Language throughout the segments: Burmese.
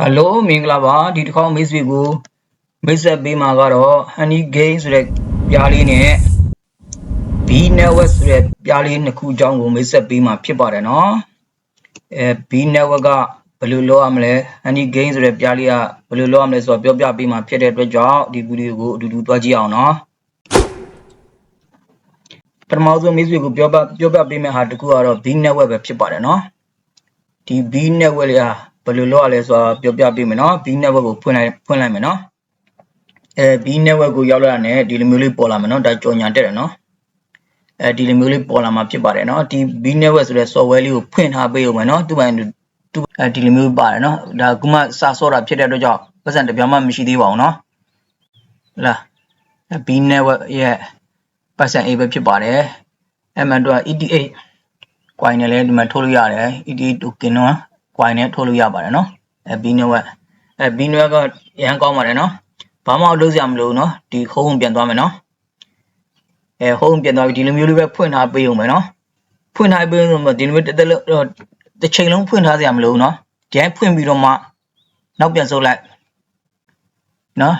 ဟယ်လိုမင်္ဂလာပါဒီတစ်ခေါက်မိတ်ဆွေကိုမိတ်ဆက်ပေးမှာကတော့ Honey Game ဆိုတဲ့ပြားလေးနဲ့ B Network ဆိုတဲ့ပြားလေးနှစ်ခုအကြောင်းကိုမိတ်ဆက်ပေးမှာဖြစ်ပါတယ်နော်အဲ B Network ကဘယ်လိုလုပ်ရမလဲ Honey Game ဆိုတဲ့ပြားလေးကဘယ်လိုလုပ်ရမလဲဆိုတော့ပြောပြပေးမှာဖြစ်တဲ့အတွက်ကြောင့်ဒီဗီဒီယိုကိုအတူတူတွားကြည့်အောင်နော်ပထမဆုံးမိတ်ဆွေကိုပြောပြပြောပြပေးမယ့်ဟာတစ်ခုကတော့ B Network ပဲဖြစ်ပါတယ်နော်ဒီ B Network လေးဟာ ဘယ်လိုလုပ်ရလဲဆိုတာပြောပြပေးမယ်နော် B network ကိုဖွင့်လိုက်ဖွင့်လိုက်မယ်နော်အဲ B network ကိုရောက်လာတဲ့ဒီလိုမျိုးလေးပေါ်လာမယ်နော်ဒါကြော်ညာတက်တယ်နော်အဲဒီလိုမျိုးလေးပေါ်လာမှာဖြစ်ပါတယ်နော်ဒီ B network ဆိုတဲ့ software လေးကိုဖွင့်ထားပေးဦးမယ်နော်သူ့ပိုင်းသူအဲဒီလိုမျိုးပါတယ်နော်ဒါကမှစဆော့တာဖြစ်တဲ့အတွက်ကြောင့်ပတ်စံတစ်ပြောင်းမှမရှိသေးပါဘူးနော်လာ B network ရဲ့ပတ်စံ A ပဲဖြစ်ပါတယ်အဲ့မှတော့ ETA coin နဲ့လည်းဒီမှာထုတ်လို့ရတယ် ETA token တော့ coin နဲ့ထုတ်လို့ရပါတယ်နော်အဲ B network အဲ B network ကရမ်းကောင်းပါတယ်နော်ဘာမှလုပ်စရာမလိုဘူးနော်ဒီ home ပြန်သွားမယ်နော်အဲ home ပြန်သွားပြီဒီလိုမျိုးလေးပဲဖွင့်ထားပေးအောင်မယ်နော်ဖွင့်ထားပေးလို့ဒီလိုမျိုးတစ်သက်လုံးတစ်ချိန်လုံးဖွင့်ထားစရာမလိုဘူးနော်ဒီတိုင်းဖွင့်ပြီးတော့မှနောက်ပြန်ဆုပ်လိုက်နော်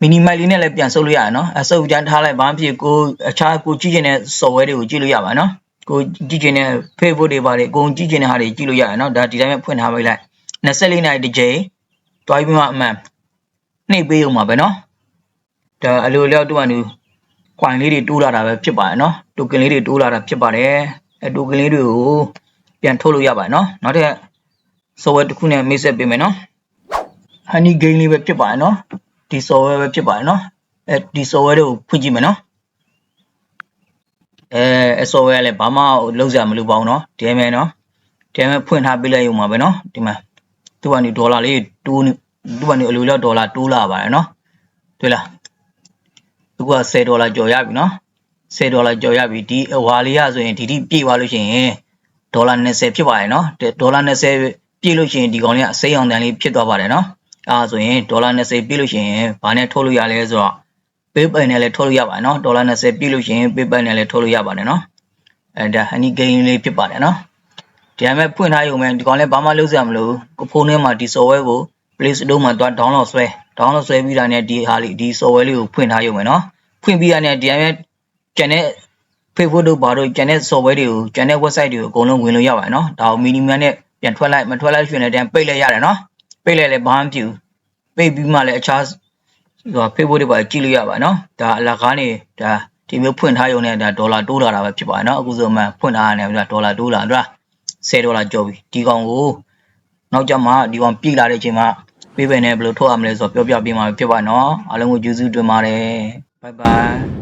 မီနီမိုက်လေးနဲ့လည်းပြန်ဆုပ်လို့ရတယ်နော်အဆုပ်ကြမ်းထားလိုက်ဘာမှဖြစ်ကိုအခြားကိုကြည့်ချင်တဲ့ software တွေကိုကြည့်လို့ရပါနော် ကိုကြည့်ချင်တဲ့ Facebook တွေပါတယ်အကုန်ကြည့်ချင်တဲ့ဟာတွေကြည့်လို့ရတယ်နော်ဒါဒီတိုင်းပဲဖွင့်ထားပေးလိုက်24နာရီတစ်ချိန်တွားပြီးမှအမှန်နှိပ်ပေးအောင်ပါပဲနော်ဒါအလိုလျောက်တူကတူခွိုင်လေးတွေတိုးလာတာပဲဖြစ်ပါတယ်နော်တိုကင်လေးတွေတိုးလာတာဖြစ်ပါတယ်အဲတိုကင်လေးတွေကိုပြန်ထုတ်လို့ရပါတယ်နော်နောက်ထပ် software တစ်ခုနဲ့မိတ်ဆက်ပေးမယ်နော် honey gain လေးပဲဖြစ်ပါတယ်နော်ဒီ software ပဲဖြစ်ပါတယ်နော်အဲဒီ software တွေကိုဖွင့်ကြည့်မယ်နော် အဲ software လည်းဘာမှလုံးစရာမလိုပါဘူးเนาะဒီမဲ့เนาะဒီမဲ့ဖွင့်ထားပေးလိုက်ရုံပါပဲเนาะဒီမှာသူကနေဒေါ်လာလေးတိုးသူကနေအလိုလောက်ဒေါ်လာတိုးလာပါတယ်เนาะတွေ့လားသူက10ဒေါ်လာကျော်ရပြီเนาะ10ဒေါ်လာကျော်ရပြီဒီဟွာလေးရဆိုရင်ဒီဒီပြည့်သွားလို့ရှိရင်ဒေါ်လာ20ဖြစ်ပါတယ်เนาะဒေါ်လာ20ပြည့်လို့ရှိရင်ဒီကောင်လေးကအစိမ်းအောင်တန်လေးဖြစ်သွားပါတယ်เนาะအဲဆိုရင်ဒေါ်လာ20ပြည့်လို့ရှိရင်ဘာနဲ့ထုတ်လို့ရလဲဆိုတော့ PayPal နဲ့လည်းထုတ်လို့ရပါတယ်နော်ဒေါ်လာ20ပြည့်လို့ရှိရင် PayPal နဲ့လည်းထုတ်လို့ရပါတယ်နော်အဲဒါ honey gain လေးဖြစ်ပါတယ်နော်ဒီအမဲ့ဖွင့်ထားရုံပဲဒီကောင်လည်းဘာမှလုပ်စရာမလိုဘူးကိုဖုန်းထဲမှာဒီ software ကို Play Store မှာသွား download ဆွဲ download ဆွဲပြီးတာနဲ့ဒီဟာလေးဒီ software လေးကိုဖွင့်ထားရုံပဲနော်ဖွင့်ပြီးတာနဲ့ဒီအမဲ့ကျန်တဲ့ Facebook တို့ဘာတို့ကျန်တဲ့ software တွေကိုကျန်တဲ့ website တွေကိုအကုန်လုံးဝင်လို့ရပါတယ်နော်ဒါကို minimum နဲ့ပြန်ထွက်လိုက်မထွက်လိုက်ရှင်လည်းတန်းပိတ်လိုက်ရတယ်နော်ပိတ်လိုက်လည်းဘာမှမဖြစ်ဘူးပိတ်ပြီးမှလည်းအခြားဟို Facebook တွေပါကြည့်လို့ရပါနော်ဒါအလကားနေဒါဒီမျိုးဖွင့်ထားရုံနဲ့ဒါဒေါ်လာတိုးလာတာပဲဖြစ်ပါနော်အခုဆိုမှဖွင့်ထားရတယ်ဗျာဒေါ်လာတိုးလာဗျာ10ဒေါ်လာကျော်ပြီဒီကောင်ကိုနောက်ကြမှာဒီကောင်ပြည့်လာတဲ့အချိန်မှာပေးပဲနဲ့ဘယ်လိုထုတ်ရမလဲဆိုတော့ပြောပြပေးမှာဖြစ်ပါနော်အားလုံးကိုကျေးဇူးတင်ပါတယ်ဘိုင်ဘိုင်